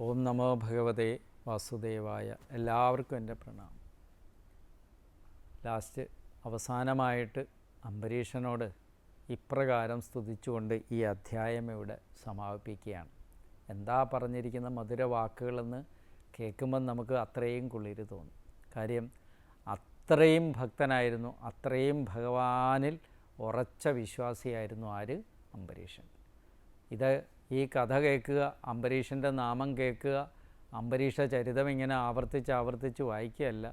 ഓം നമോ ഭഗവതേ വാസുദേവായ എല്ലാവർക്കും എന്റെ പ്രണാമം. ലാസ്റ്റ് അവസാനമായിട്ട് അംബരീഷനോട് ഇപ്രകാരം സ്തുതിച്ചുകൊണ്ട് ഈ അധ്യായം ഇവിടെ സമാപിപ്പിക്കുകയാണ്. എന്താ പറഞ്ഞിരിക്കുന്ന മധുര വാക്കുകളെന്ന് കേൾക്കുമ്പോൾ നമുക്ക് അത്രയും കുളിര് തോന്നും. കാര്യം അത്രയും ഭക്തനായിരുന്നു അത്രയും ഭഗവാനിൽ ഉറച്ച വിശ്വാസിയായിരുന്നു ആര്? അംബരീഷൻ. ഇത് ഈ കഥ കേൾക്കുക അംബരീഷിന്റെ നാമം കേൾക്കുക അംബരീഷ ചരിതം ഇങ്ങനെ ആവർത്തിച്ച് ആവർത്തിച്ച് വായിക്കുകയല്ല.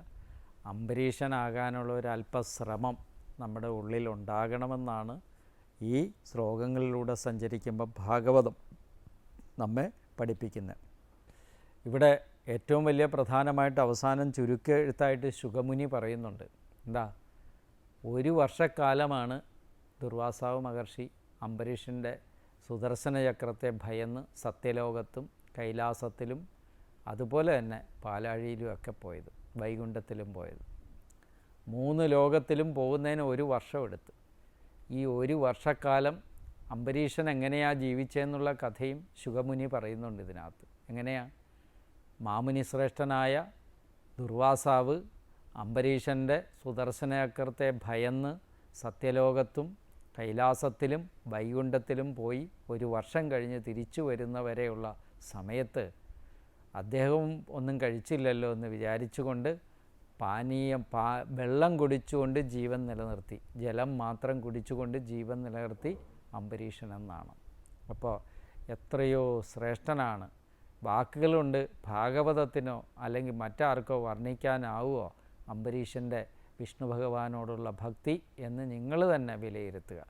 അംബരീഷനാകാനുള്ള ഒരു അല്പശ്രമം നമ്മുടെ ഉള്ളിൽ ഉണ്ടാകണമെന്നാണ് ഈ ശ്ലോകങ്ങളിലൂടെ സഞ്ചരിക്കുമ്പോൾ ഭാഗവതം നമ്മെ പഠിപ്പിക്കുന്നത്. ഇവിടെ ഏറ്റവും വലിയ പ്രധാനമായിട്ട് അവസാനം ചുരുക്കെഴുത്തായിട്ട് ശുഗമുനി പറയുന്നുണ്ട്. എന്താ? ഒരു വർഷക്കാലമാണ് ദുർവാസാവ് മഹർഷി അംബരീഷിന്റെ സുദർശന ചക്രത്തെ ഭയന്ന് സത്യലോകത്തും കൈലാസത്തിലും അതുപോലെ തന്നെ പാലാഴിയിലും ഒക്കെ പോയത് വൈകുണ്ഠത്തിലും പോയത്. മൂന്ന് ലോകത്തിലും പോകുന്നതിന് ഒരു വർഷം എടുത്ത് ഈ ഒരു വർഷക്കാലം അംബരീഷൻ എങ്ങനെയാണ് ജീവിച്ചതെന്നുള്ള കഥയും ശുഗമുനി പറയുന്നുണ്ട് ഇതിനകത്ത്. എങ്ങനെയാണ് മാമുനി ശ്രേഷ്ഠനായ ദുർവാസാവ് അംബരീഷന്റെ സുദർശനചക്രത്തെ ഭയന്ന് സത്യലോകത്തും കൈലാസത്തിലും വൈകുണ്ഠത്തിലും പോയി ഒരു വർഷം കഴിഞ്ഞ് തിരിച്ചു വരുന്നവരെയുള്ള സമയത്ത് അദ്ദേഹവും ഒന്നും കഴിച്ചില്ലല്ലോ എന്ന് വിചാരിച്ചുകൊണ്ട് പാനീയം പാ വെള്ളം കുടിച്ചുകൊണ്ട് ജീവൻ നിലനിർത്തി. ജലം മാത്രം കുടിച്ചുകൊണ്ട് ജീവൻ നിലനിർത്തി അംബരീഷൻ എന്നാണ് അപ്പോൾ എത്രയോ ശ്രേഷ്ഠനാണ്. വാക്കുകളുണ്ട് ഭാഗവതത്തിനോ അല്ലെങ്കിൽ മറ്റാർക്കോ വർണിക്കാനാവുമോ അംബരീഷന്റെ വിഷ്ണു ഭഗവാനോടുള്ള ഭക്തി എന്ന് നിങ്ങൾ തന്നെ വിലയിരുത്തുക.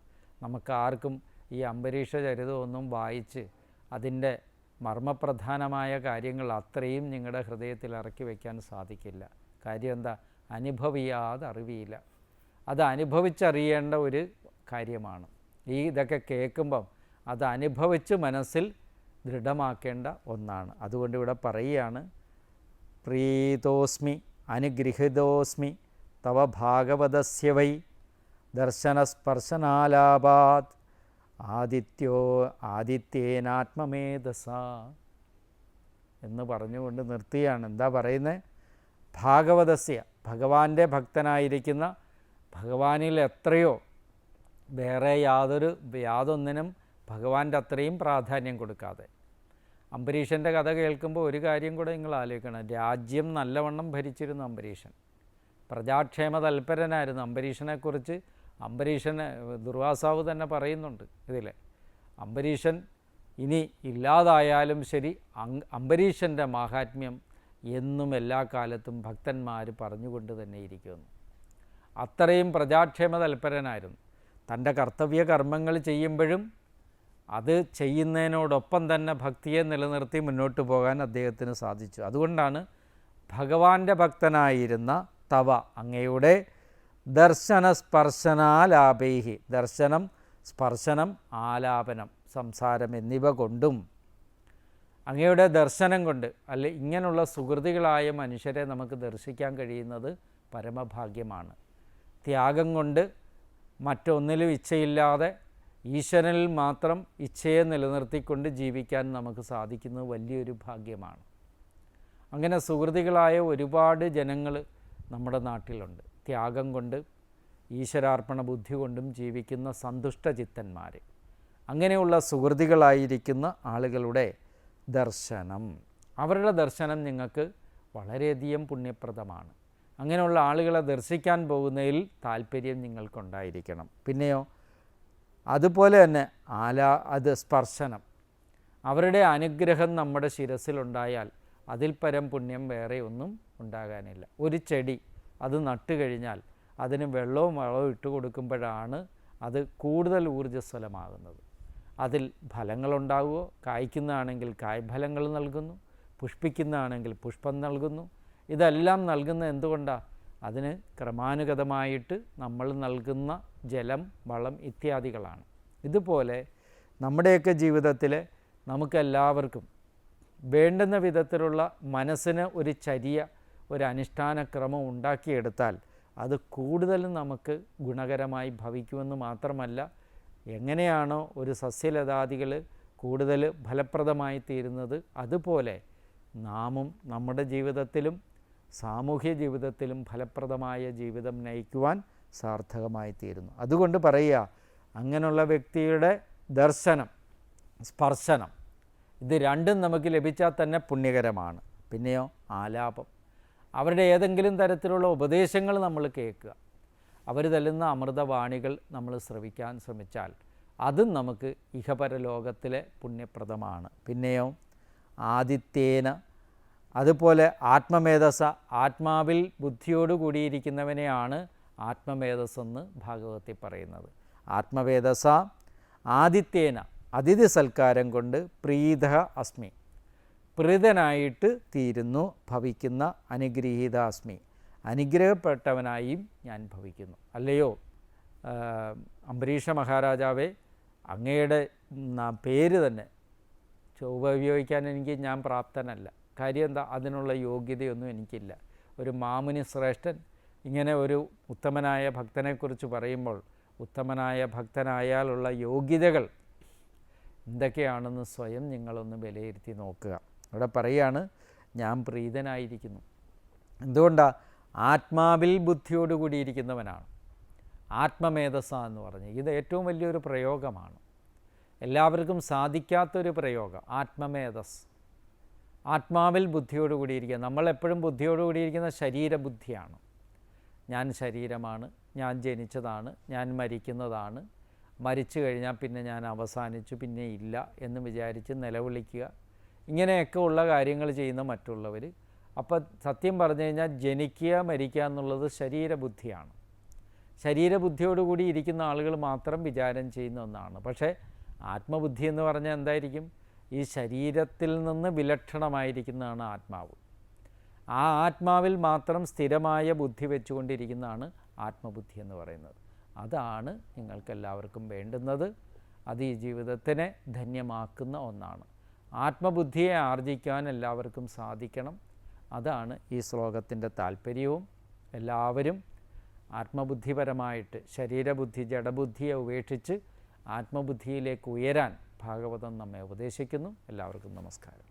നമുക്ക് ആർക്കും ഈ അംബരീഷ ചരിതമൊന്നും വായിച്ച് അതിന്റെ മർമ്മപ്രധാനമായ കാര്യങ്ങൾ അത്രയും നിങ്ങളുടെ ഹൃദയത്തിൽ ഇറക്കി വയ്ക്കാൻ സാധിക്കില്ല. കാര്യം എന്താ? അനുഭവിയാതെ അറിവിയില്ല അത് അനുഭവിച്ചറിയേണ്ട ഒരു കാര്യമാണ്. ഈ ഇതൊക്കെ കേൾക്കുമ്പം അത് അനുഭവിച്ച് മനസ്സിൽ ദൃഢമാക്കേണ്ട ഒന്നാണ്. അതുകൊണ്ട് ഇവിടെ പറയുകയാണ് പ്രീതോസ്മി അനുഗൃഹിതോസ്മി തവ ഭാഗവതസ്യ വൈ ദർശനസ്പർശനാലാപാത്. ആദിത്യോ ആദിത്യേനാത്മമേധസ എന്ന് പറഞ്ഞുകൊണ്ട് നിർത്തിയാണ്. എന്താ പറയുന്നത് ഭാഗവതസ്യ ഭഗവാന്റെ ഭക്തനായിരിക്കുന്ന ഭഗവാനിൽ എത്രയോ വേറെ യാതൊരു യാതൊന്നിനും ഭഗവാന്റെ അത്രയും പ്രാധാന്യം കൊടുക്കാതെ. അംബരീഷന്റെ കഥ കേൾക്കുമ്പോൾ ഒരു കാര്യം കൂടെ നിങ്ങൾ ആലോചിക്കണം. രാജ്യം നല്ലവണ്ണം ഭരിച്ചിരുന്നു അംബരീഷൻ. പ്രജാക്ഷേമ തൽപരനായിരുന്നു അംബരീഷനെക്കുറിച്ച്. അംബരീഷന് ദുർവാസാവ് തന്നെ പറയുന്നുണ്ട് ഇതിൽ അംബരീഷൻ ഇനി ഇല്ലാതായാലും ശരി അംബരീഷന്റെ മാഹാത്മ്യം എന്നും എല്ലാ കാലത്തും ഭക്തന്മാർ പറഞ്ഞുകൊണ്ട് തന്നെ ഇരിക്കുന്നു. അത്രയും പ്രജാക്ഷേമ തൽപരനായിരുന്നു തന്റെ കർത്തവ്യ കർമ്മങ്ങൾ ചെയ്യുമ്പോഴും അത് ചെയ്യുന്നതിനോടൊപ്പം തന്നെ ഭക്തിയെ നിലനിർത്തി മുന്നോട്ട് പോകാൻ അദ്ദേഹത്തിന് സാധിച്ചു. അതുകൊണ്ടാണ് ഭഗവാന്റെ ഭക്തനായിരുന്ന തവ. അങ്ങയുടെ ദർശന സ്പർശനാലാപൈഹി. ദർശനം സ്പർശനം ആലാപനം സംസാരം എന്നിവ കൊണ്ടും അങ്ങയുടെ ദർശനം കൊണ്ട് അല്ലെ ഇങ്ങനെയുള്ള സുഹൃതികളായ മനുഷ്യരെ നമുക്ക് ദർശിക്കാൻ കഴിയുന്നത് പരമഭാഗ്യമാണ്. ത്യാഗം കൊണ്ട് മറ്റൊന്നിലും ഇച്ഛയില്ലാതെ ഈശ്വരനിൽ മാത്രം ഇച്ഛയെ നിലനിർത്തിക്കൊണ്ട് ജീവിക്കാൻ നമുക്ക് സാധിക്കുന്നത് വലിയൊരു ഭാഗ്യമാണ്. അങ്ങനെ സുഹൃതികളായ ഒരുപാട് ജനങ്ങൾ നമ്മുടെ നാട്ടിലുണ്ട്. ത്യാഗം കൊണ്ട് ഈശ്വരാർപ്പണ ബുദ്ധി കൊണ്ടും ജീവിക്കുന്ന സന്തുഷ്ടചിത്തന്മാർ അങ്ങനെയുള്ള സുഹൃതികളായിരിക്കുന്ന ആളുകളുടെ ദർശനം. അവരുടെ ദർശനം നിങ്ങൾക്ക് വളരെയധികം പുണ്യപ്രദമാണ്. അങ്ങനെയുള്ള ആളുകളെ ദർശിക്കാൻ പോകുന്നതിൽ താല്പര്യം നിങ്ങൾക്കുണ്ടായിരിക്കണം. പിന്നെയോ അതുപോലെ തന്നെ ആലാ അത് സ്പർശനം. അവരുടെ അനുഗ്രഹം നമ്മുടെ ശിരസിലുണ്ടായാൽ അതിൽ പരം പുണ്യം വേറെ ഒന്നും ഉണ്ടാകാനില്ല. ഒരു ചെടി അത് നട്ടു കഴിഞ്ഞാൽ അതിന് വെള്ളവും വളവും ഇട്ട് കൊടുക്കുമ്പോഴാണ് അത് കൂടുതൽ ഊർജസ്വലമാകുന്നത്. അതിൽ ഫലങ്ങളുണ്ടാവുമോ കായ്ക്കുന്നതാണെങ്കിൽ കായ്ഫലങ്ങൾ നൽകുന്നു. പുഷ്പിക്കുന്നതാണെങ്കിൽ പുഷ്പം നൽകുന്നു. ഇതെല്ലാം നൽകുന്നത് എന്തുകൊണ്ടാണ് അതിന് ക്രമാനുഗതമായിട്ട് നമ്മൾ നൽകുന്ന ജലം വളം ഇത്യാദികളാണ്. ഇതുപോലെ നമ്മുടെയൊക്കെ ജീവിതത്തിൽ നമുക്കെല്ലാവർക്കും വേണ്ടുന്ന വിധത്തിലുള്ള മനസ്സിന് ഒരു ചര്യ ഒരു അനുഷ്ഠാനക്രമം ഉണ്ടാക്കിയെടുത്താൽ അത് കൂടുതലും നമുക്ക് ഗുണകരമായി ഭവിക്കുമെന്ന് മാത്രമല്ല എങ്ങനെയാണോ ഒരു സസ്യലതാദികൾ കൂടുതൽ ഫലപ്രദമായി തീരുന്നത് അതുപോലെ നാമും നമ്മുടെ ജീവിതത്തിലും സാമൂഹ്യ ജീവിതത്തിലും ഫലപ്രദമായ ജീവിതം നയിക്കുവാൻ സാർത്ഥകമായി തീരുന്നു. അതുകൊണ്ട് പറയുക അങ്ങനെയുള്ള വ്യക്തിയുടെ ദർശനം സ്പർശനം ഇത് രണ്ടും നമുക്ക് ലഭിച്ചാൽ തന്നെ പുണ്യകരമാണ്. പിന്നെയോ ആലാപം. അവരുടെ ഏതെങ്കിലും തരത്തിലുള്ള ഉപദേശങ്ങൾ നമ്മൾ കേൾക്കുക. അവർ തല്ലുന്ന അമൃതവാണികൾ നമ്മൾ ശ്രവിക്കാൻ ശ്രമിച്ചാൽ അതും നമുക്ക് ഇഹപരലോകത്തിലെ പുണ്യപ്രദമാണ്. പിന്നെയോ ആദിത്യേന അതുപോലെ ആത്മമേധസ ആത്മാവിൽ ബുദ്ധിയോട് കൂടിയിരിക്കുന്നവനെയാണ് ആത്മമേധസ്സെന്ന് ഭാഗവത്തിൽ പറയുന്നത്. ആത്മവേദസ ആദിത്യേന അതിഥി സൽക്കാരം കൊണ്ട് പ്രീത അസ്മി. പ്രീതനായിട്ട് തീരുന്നു ഭവിക്കുന്ന അനുഗ്രഹീത അസ്മി. അനുഗ്രഹപ്പെട്ടവനായും ഞാൻ ഭവിക്കുന്നു. അല്ലയോ? അംബരീഷ മഹാരാജാവേ അങ്ങയുടെ പേര് തന്നെ. ചൊവ്വ ഉപയോഗിക്കാൻ എനിക്ക് ഞാൻ പ്രാപ്തനല്ല. കാര്യം എന്താ? അതിനുള്ള യോഗ്യതയൊന്നും എനിക്കില്ല. ഒരു മാമുനി ശ്രേഷ്ഠൻ ഇങ്ങനെ ഒരു ഉത്തമനായ ഭക്തനെക്കുറിച്ച് പറയുമ്പോൾ ഉത്തമനായ ഭക്തനായാലുള്ള യോഗ്യതകൾ എന്തൊക്കെയാണെന്ന് സ്വയം നിങ്ങളൊന്ന് വിലയിരുത്തി നോക്കുക. ഇവിടെ പറയുകയാണ് ഞാൻ പ്രീതനായിരിക്കുന്നു. എന്തുകൊണ്ടാണ് ആത്മാവിൽ ബുദ്ധിയോട് കൂടിയിരിക്കുന്നവനാണ് ആത്മമേധസ എന്ന് പറഞ്ഞ്. ഇത് ഏറ്റവും വലിയൊരു പ്രയോഗമാണ്. എല്ലാവർക്കും സാധിക്കാത്തൊരു പ്രയോഗം ആത്മമേധസ്. ആത്മാവിൽ ബുദ്ധിയോട് കൂടിയിരിക്കുക നമ്മളെപ്പോഴും ബുദ്ധിയോട് കൂടിയിരിക്കുന്ന ശരീരബുദ്ധിയാണ്. ഞാൻ ശരീരമാണ് ഞാൻ ജനിച്ചതാണ് ഞാൻ മരിക്കുന്നതാണ് മരിച്ചു കഴിഞ്ഞാൽ പിന്നെ ഞാൻ അവസാനിച്ചു പിന്നെ ഇല്ല എന്ന് വിചാരിച്ച് നിലവിളിക്കുക. ഇങ്ങനെയൊക്കെ ഉള്ള കാര്യങ്ങൾ ചെയ്യുന്ന മറ്റുള്ളവർ അപ്പോൾ സത്യം പറഞ്ഞു കഴിഞ്ഞാൽ ജനിക്കുക മരിക്കുക എന്നുള്ളത് ശരീരബുദ്ധിയാണ്. ശരീരബുദ്ധിയോടുകൂടി ഇരിക്കുന്ന ആളുകൾ മാത്രം വിചാരം ചെയ്യുന്ന ഒന്നാണ്. പക്ഷേ ആത്മബുദ്ധി എന്ന് പറഞ്ഞാൽ എന്തായിരിക്കും? ഈ ശരീരത്തിൽ നിന്ന് വിലക്ഷണമായിരിക്കുന്നതാണ് ആത്മാവ്. ആ ആത്മാവിൽ മാത്രം സ്ഥിരമായ ബുദ്ധി വെച്ചുകൊണ്ടിരിക്കുന്നതാണ് ആത്മബുദ്ധി എന്ന് പറയുന്നത്. അതാണ് നിങ്ങൾക്കെല്ലാവർക്കും വേണ്ടുന്നത്. അത് ഈ ജീവിതത്തിനെ ധന്യമാക്കുന്ന ഒന്നാണ്. ആത്മബുദ്ധിയെ ആർജിക്കാൻ എല്ലാവർക്കും സാധിക്കണം. അതാണ് ഈ ശ്ലോകത്തിന്റെ താല്പര്യവും എല്ലാവരും ആത്മബുദ്ധിപരമായിട്ട് ശരീരബുദ്ധി ജഡബുദ്ധിയെ ഉപേക്ഷിച്ച് ആത്മബുദ്ധിയിലേക്ക് ഉയരാൻ ഭാഗവതം നമ്മെ ഉപദേശിക്കുന്നു. എല്ലാവർക്കും നമസ്കാരം.